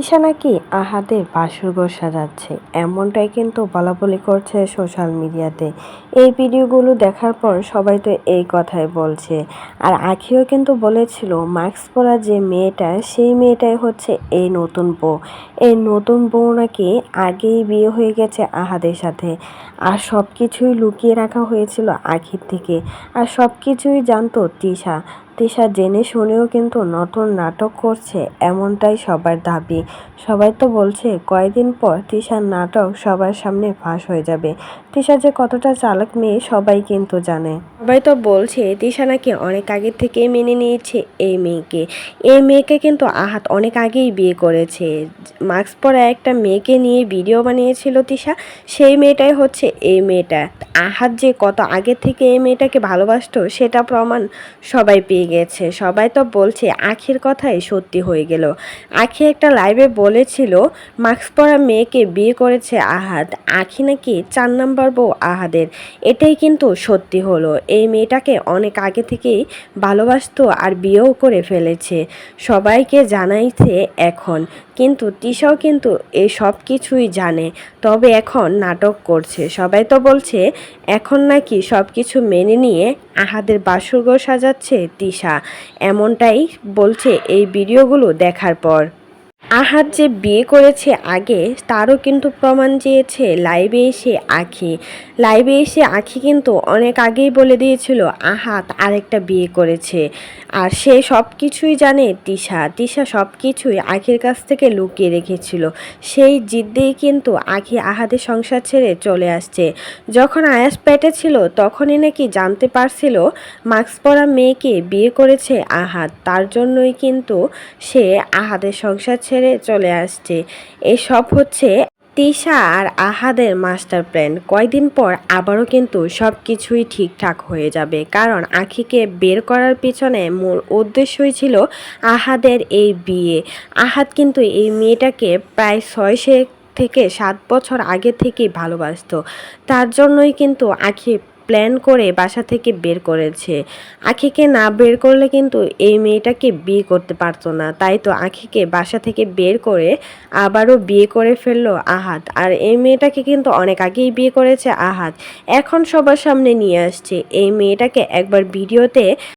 তিশা নাকি আহাদের বাসরঘর সাজাচ্ছে, এমনটাই কিন্তু বলাবলি করছে সোশ্যাল মিডিয়াতে। এই ভিডিওগুলো দেখার পর সবাই তো এই কথাই বলছে। আর আখিও কিন্তু বলেছিল, মাস্ক পরা যে মেয়েটা, সেই মেয়েটাই হচ্ছে এই নতুন বউ। এই নতুন বউ নাকি আগেই বিয়ে হয়ে গেছে আহাদের সাথে। আর সব কিছুই লুকিয়ে রাখা হয়েছিল আখির থেকে। আর সব কিছুই জানতো তিশা। তিশা জেনে শুনেও কিন্তু নতুন নাটক করছে, এমনটাই সবার দাবি। সবাই তো বলছে, কয়েকদিন পর তিশার নাটক সবার সামনে ফাঁস হয়ে যাবে। তিশা যে কতটা চালাক মেয়ে, সবাই কিন্তু জানে। সবাই তো বলছে, তিশা নাকি অনেক আগের থেকেই মেনে নিয়েছে এই মেয়েকে। এই মেয়েকে কিন্তু আহাত অনেক আগেই বিয়ে করেছে। মাস্ক পরা একটা মেয়েকে নিয়ে ভিডিও বানিয়েছিল তিশা, সেই মেয়েটাই হচ্ছে এই মেয়েটা। আহাত যে কত আগে থেকে এই মেয়েটাকে ভালোবাসতো, সেটা প্রমাণ সবাই পেয়ে গেছে। সবাই তো বলছে, আখির কথাই সত্যি হয়ে গেল। আখি একটা লাইভে বলেছিল মাস্ক পরা মেয়েকে বিয়ে করেছে আহাদ। আখি নাকি চার নাম্বার বউ আহাদের। এটাই কিন্তু সত্যি হলো। এই মেয়েটাকে অনেক আগে থেকেই ভালোবাসতো আর বিয়েও করে ফেলেছে। সবাইকে জানাইছে এখন কিন্তু তিশাও কিন্তু এই সব কিছুই জানে। তবে এখন নাটক করছে। সবাই তো বলছে, এখন নাকি সব কিছু মেনে নিয়ে আহাদের বাসরঘর সাজাচ্ছে তিশা। এমনটাই বলছে এই ভিডিওগুলো দেখার পর। আহাদ যে বিয়ে করেছে আগে, তারও কিন্তু প্রমাণ চেয়েছে লাইভে এসে আখি। লাইভে এসে আখি কিন্তু অনেক আগেই বলে দিয়েছিল আহাত আরেকটা বিয়ে করেছে। আর সে সব কিছুই জানে তিশা। তিশা সব কিছুই আখির কাছ থেকে লুকিয়ে রেখেছিল। সেই জিদ্দেই কিন্তু আখি আহাদের সংসার ছেড়ে চলে আসছে। যখন আয়াস পেটে ছিল, তখনই নাকি জানতে পারছিল মাস্ক পরা মেয়েকে বিয়ে করেছে আহাত তার জন্যই কিন্তু সে আহাদের সংসার ছেড়ে চলে আসছে। এসব হচ্ছে তিশা আর আহাদের মাস্টার প্ল্যান। কয়দিন পর আবারও কিন্তু সব কিছুই ঠিকঠাক হয়ে যাবে। কারণ আখিকে বের করার পিছনে মূল উদ্দেশ্যই ছিল আহাদের এই বিয়ে। আহাদ কিন্তু এই মেয়েটাকে প্রায় ছয়শে থেকে সাত বছর আগে থেকেই ভালোবাসতো। তার জন্যই কিন্তু আখি প্ল্যান করে বাসা থেকে বের করেছে। আখিকে না বের করলে কিন্তু এই মেয়েটাকে বিয়ে করতে পারতো না। তাই তো আখিকে বাসা থেকে বের করে আবারও বিয়ে করে ফেলল আহাত। আর এই মেয়েটাকে কিন্তু অনেক আগেই বিয়ে করেছে আহাত। এখন সবার সামনে নিয়ে আসছে। এই মেয়েটাকে একবার ভিডিওতে